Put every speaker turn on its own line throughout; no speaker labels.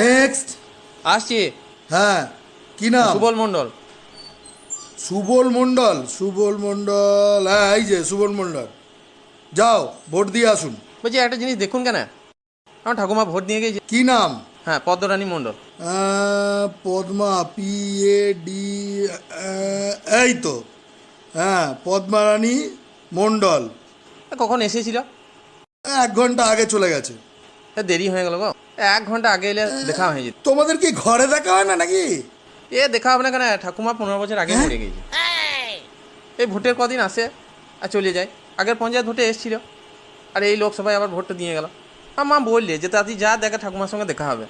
Next
আসছি।
হ্যাঁ কি নাম?
সুবল মণ্ডল।
সুবল মণ্ডল সুবল মণ্ডল হ্যাঁ এই যে সুবল মণ্ডল। যাও ভোট দিয়ে আসুন।
বলছি একটা জিনিস দেখুন কেন? আমার ঠাকুমা ভোট দিয়ে গেছে।
কি নাম?
হ্যাঁ Padmarani Mondal.
Padma P A D এই তো। হ্যাঁ পদ্মারানী মণ্ডল।
কখন এসেছিল?
এক ঘণ্টা আগে চলে গেছে।
দেরি হয়ে গেল গো। এক ঘণ্টা আগে এলে দেখা হয়ে যেত।
তোমাদের কি ঘরে দেখা হয় না নাকি?
এ দেখা হবে না কেন? ঠাকুমা পনেরো বছর আগে মরে গেছে। এই ভোটের কদিন আসে আর চলে যায়। আগের পঞ্চায়েত ভোটে এসেছিল। আর এই লোকসভায় আবার ভোটটা দিয়ে গেল। আর মা বললে যে তাতি যা দেখা ঠাকুমার সঙ্গে দেখা হবে।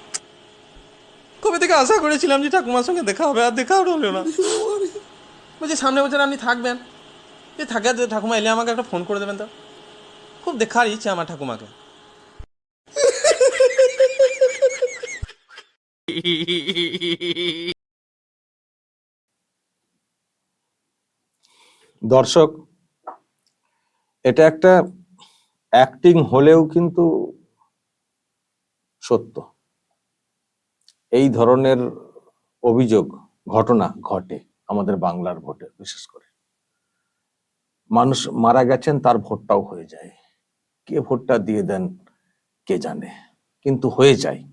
কবে থেকে আশা করেছিলাম যে ঠাকুমার সঙ্গে দেখা হবে আর দেখা হলো না। বলছি সামনে বছর আপনি থাকবেন। যে থাকে ঠাকুমা এলে আমাকে একটা ফোন করে দেবেন তো। খুব দেখার ইচ্ছে আমার ঠাকুমাকে।
দর্শক, এটা একটা অ্যাক্টিং হলেও কিন্তু সত্য। এই ধরনের অভিযোগ, ঘটনা ঘটে আমাদের বাংলার ভোটে, বিশেষ করে। মানুষ মারা গেছেন, তার ভোটটাও হয়ে যায়। কে ভোটটা দিয়ে দেন, কে জানে। কিন্তু হয়ে যায়।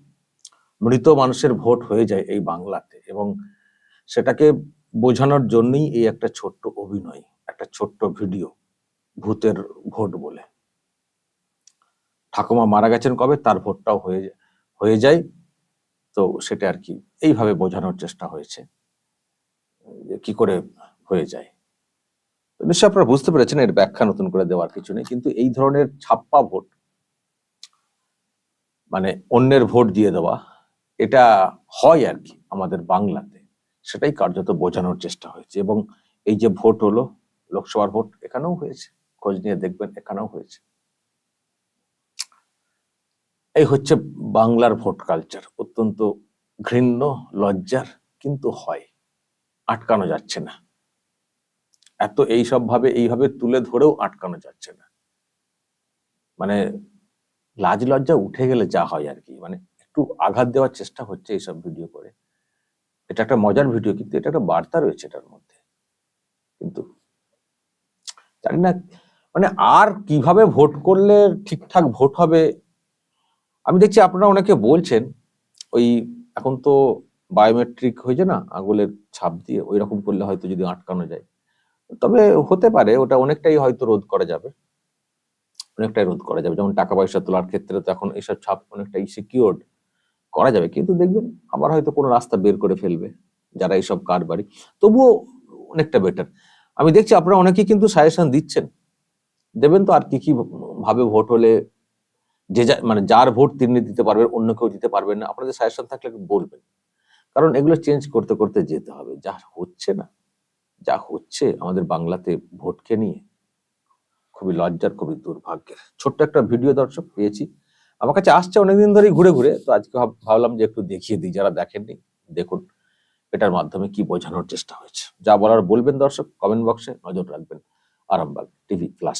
মৃত মানুষের ভোট হয়ে যায় এই বাংলাতে এবং সেটাকে বোঝানোর জন্যই এই একটা ছোট্ট অভিনয়, একটা ছোট্ট ভিডিও ভূতের ভোট বলে। ঠাকুমা মারা গেছেন কবে? তার ভোটটাও হয়ে হয়ে যায়। তো সেটা আর কি, এইভাবে বোঝানোর চেষ্টা হয়েছে। কি করে হয়ে যায়। নিশ্চয় আপনারা বুঝতে পেরেছেন, এর ব্যাখ্যা নতুন করে দেওয়ার কিছু নেই, কিন্তু এই ধরনের ছাপ্পা ভোট মানে অন্যের ভোট দিয়ে দেওয়া এটা হয় আর কি আমাদের বাংলাতে। সেটাই কার্যত বোঝানোর চেষ্টা হয়েছে এবং এই যে ভোট হলো, লোকসভার ভোট এখানেও হয়েছে। খোঁজ নিয়ে দেখবেন এখানেও হয়েছে। এই হচ্ছে বাংলার ভোট কালচার। অত্যন্ত ঘৃণ্য, লজ্জার, কিন্তু হয়। আটকানো যাচ্ছে না। এত এইসব ভাবে এইভাবে তুলে ধরেও আটকানো যাচ্ছে না। মানে লাজ লজ্জা উঠে গেলে যা হয় আর কি। মানে একটু আঘাত দেওয়ার চেষ্টা হচ্ছে এইসব ভিডিও করে। এটা একটা মজার ভিডিও কিন্তু এটা একটা বার্তা রয়েছে এটার মধ্যে। কিন্তু জানি না মানে আর কীভাবে ভোট করলে ঠিকঠাক ভোট হবে? আমি দেখছি আপনারা অনেকে বলছেন, ওই এখন তো বায়োমেট্রিক হয়েছে না, আঙুলের ছাপ দিয়ে ওই রকম করলে হয়তো যদি আটকানো যায়। তবে হতে পারে, ওটা অনেকটাই হয়তো রোধ করা যাবে। অনেকটাই রোধ করা যাবে। যেমন টাকা পয়সা তোলার ক্ষেত্রে তো এখন এইসব ছাপ অনেকটাই সিকিউরড করা যাবে, কিন্তু দেখবেন আবার হয়তো কোনো রাস্তা বের করে ফেলবে যারা এইসব কারবারি তবুও অনেকটা বেটার আমি দেখছি আপনারা অনেকেই কিন্তু সাজেশন দিচ্ছেন। দেবেন তো আর কি কি ভাবে ভোট হলে যে মানে যার ভোট তিনি দিতে পারবেন, অন্য কেউ দিতে পারবেন না। আপনাদের সাজেশন থাকলে বলবেন। কারণ এগুলো চেঞ্জ করতে করতে যেতে হবে। যা হচ্ছে না, যা হচ্ছে আমাদের বাংলাতে ভোটকে নিয়ে খুবই লজ্জার, খুবই দুর্ভাগ্যের। ছোট্ট একটা ভিডিও দর্শক পেয়েছি। আমার কাছে আসছে অনেকদিন ধরেই ঘুরে ঘুরে, তো আজকে ভাবলাম যে একটু দেখিয়ে দিই, যারা দেখেননি, দেখুন এটার মাধ্যমে কি বোঝানোর চেষ্টা হয়েছে। যা বলার বলবেন দর্শক কমেন্ট বক্সে নজর রাখবেন, আরামবাগ টিভি প্লাস